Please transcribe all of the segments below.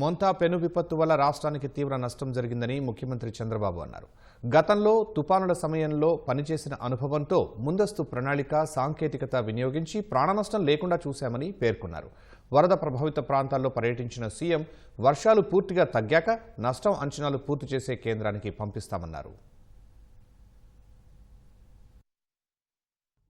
మొంతా పెను విపత్తు వల్ల రాష్ట్రానికి తీవ్ర నష్టం జరిగిందని ముఖ్యమంత్రి చంద్రబాబు అన్నారు. గతంలో తుపానుల సమయంలో పనిచేసిన అనుభవంతో ముందస్తు ప్రణాళిక సాంకేతికత వినియోగించి ప్రాణనష్టం లేకుండా చూశామని పేర్కొన్నారు. వరద ప్రభావిత ప్రాంతాల్లో పర్యటించిన సీఎం వర్షాలు పూర్తిగా తగ్గాక నష్టం అంచనాలు పూర్తి చేసే కేంద్రానికి పంపిస్తామన్నారు.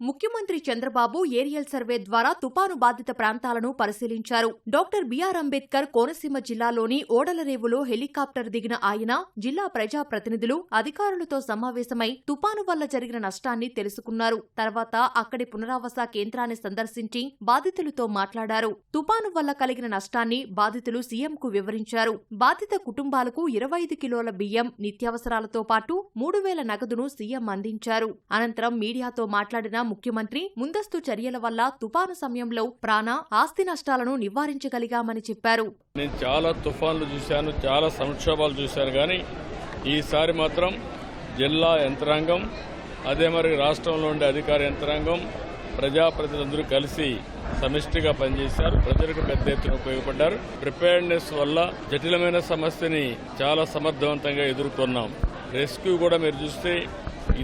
ముఖ్యమంత్రి చంద్రబాబు ఏరియల్ సర్వే ద్వారా తుపాను బాధిత ప్రాంతాలను పరిశీలించారు. డాక్టర్ బిఆర్ అంబేద్కర్ కోనసీమ జిల్లాలోని ఓడలరేవులో హెలికాప్టర్ దిగిన ఆయన జిల్లా ప్రజా ప్రతినిధులు అధికారులతో సమావేశమై తుపాను వల్ల జరిగిన నష్టాన్ని తెలుసుకున్నారు. తర్వాత అక్కడి పునరావాస కేంద్రాన్ని సందర్శించి బాధితులతో మాట్లాడారు. తుపాను వల్ల కలిగిన నష్టాన్ని బాధితులు సీఎంకు వివరించారు. బాధిత కుటుంబాలకు ఇరవై ఐదు కిలోల బియ్యం నిత్యావసరాలతో పాటు మూడు వేల నగదును సీఎం అందించారు. అనంతరం మీడియాతో మాట్లాడిన ముఖ్యమంత్రి ముందస్తు చర్యల వల్ల తుపాను సమయంలో ప్రాణ ఆస్తి నష్టాలను నివారించగలిగామని చెప్పారు. నేను చాలా తుఫాన్లు చూశాను చాలా సంక్షోభాలు చూశాను కానీ ఈసారి మాత్రం జిల్లా యంత్రాంగం అదే మరి రాష్ట్రంలో ఉండే అధికార యంత్రాంగం ప్రజాప్రతినిధులందరూ కలిసి సమిష్టిగా పనిచేశారు. ప్రజలకు పెద్ద ఎత్తున ఉపయోగపడ్డారు. ప్రిపేర్నెస్ వల్ల జటిలమైన సమస్యని చాలా సమర్థవంతంగా ఎదుర్కొన్నాం. రెస్క్యూ కూడా మీరు చూస్తే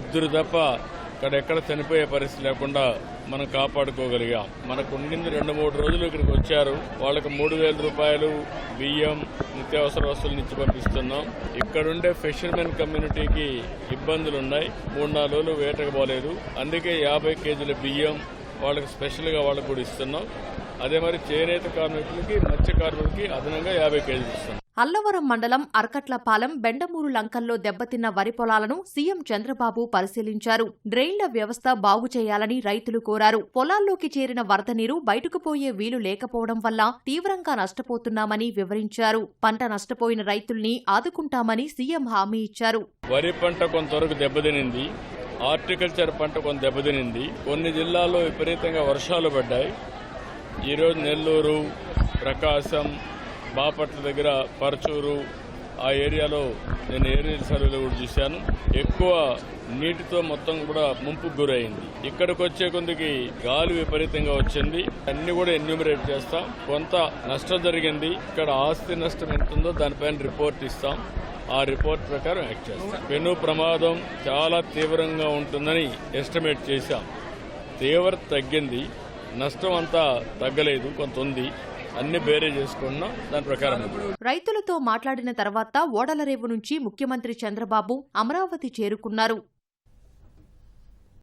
ఇద్దరు తప్ప ఇక్కడ ఎక్కడ చనిపోయే పరిస్థితి లేకుండా మనం కాపాడుకోగలిగాం. మనకు ఉండింది రెండు మూడు రోజులు ఇక్కడికి వచ్చారు. వాళ్ళకి మూడు వేల రూపాయలు బియ్యం నిత్యావసర వస్తువులు ఇచ్చి పంపిస్తున్నాం. ఇక్కడుండే ఫిషర్మెన్ కమ్యూనిటీకి ఇబ్బందులు ఉన్నాయి మూడు నాలుగు రోజులు వేటకు పోలేదు. అందుకే యాభై కేజీల బియ్యం వాళ్ళకి స్పెషల్గా వాళ్ళకి కూడా ఇస్తున్నాం. అదే మరి చేనేత కార్మికులకి మత్స్య కార్మికులకి అదనంగా యాభై కేజీలు ఇస్తున్నాం. అల్లవరం మండలం అర్కట్లపాలెం బెండమూరు లంకల్లో దెబ్బతిన్న వరి పొలాలను సీఎం చంద్రబాబు పరిశీలించారు. డ్రైన్ల వ్యవస్థ బాగు చేయాలని రైతులు కోరారు. పొలాల్లోకి చేరిన వరద నీరు బయటకు పోయే వీలు లేకపోవడం వల్ల తీవ్రంగా నష్టపోతున్నామని వివరించారు. పంట నష్టపోయిన రైతుల్ని ఆదుకుంటామని సీఎం హామీ ఇచ్చారు. వరి పంట కొంతవరకు దెబ్బతినింది. హార్టికల్చర్ పంట కొంత దెబ్బతినింది. కొన్ని జిల్లాల్లో విపరీతంగా వర్షాలు పడ్డాయి. ఈరోజు నెల్లూరు ప్రకాశం బాపట్ల దగ్గర పరచూరు ఆ ఏరియాలో నేను ఏరియల్ సర్వేలో కూడా చూశాను. ఎక్కువ నీటితో మొత్తం కూడా ముంపుకు గురైంది. ఇక్కడికి వచ్చే కొందికి గాలి విపరీతంగా వచ్చింది. అన్ని కూడా ఎన్యూమరేట్ చేస్తాం. కొంత నష్టం జరిగింది. ఇక్కడ ఆస్తి నష్టం ఎంత ఉందో దానిపైన రిపోర్ట్ ఇస్తాం. ఆ రిపోర్ట్ ప్రకారం యాక్ట్ చేస్తాం. పెను ప్రమాదం చాలా తీవ్రంగా ఉంటుందని ఎస్టిమేట్ చేశాం. తీవ్రత తగ్గింది. నష్టం అంతా తగ్గలేదు. కొంత ఉంది. అన్ని బేరే చేసుకున్నాం దాని ప్రకారం రైతులతో మాట్లాడిన తర్వాత ఓడలరేవు నుంచి ముఖ్యమంత్రి చంద్రబాబు అమరావతి చేరుకున్నారు.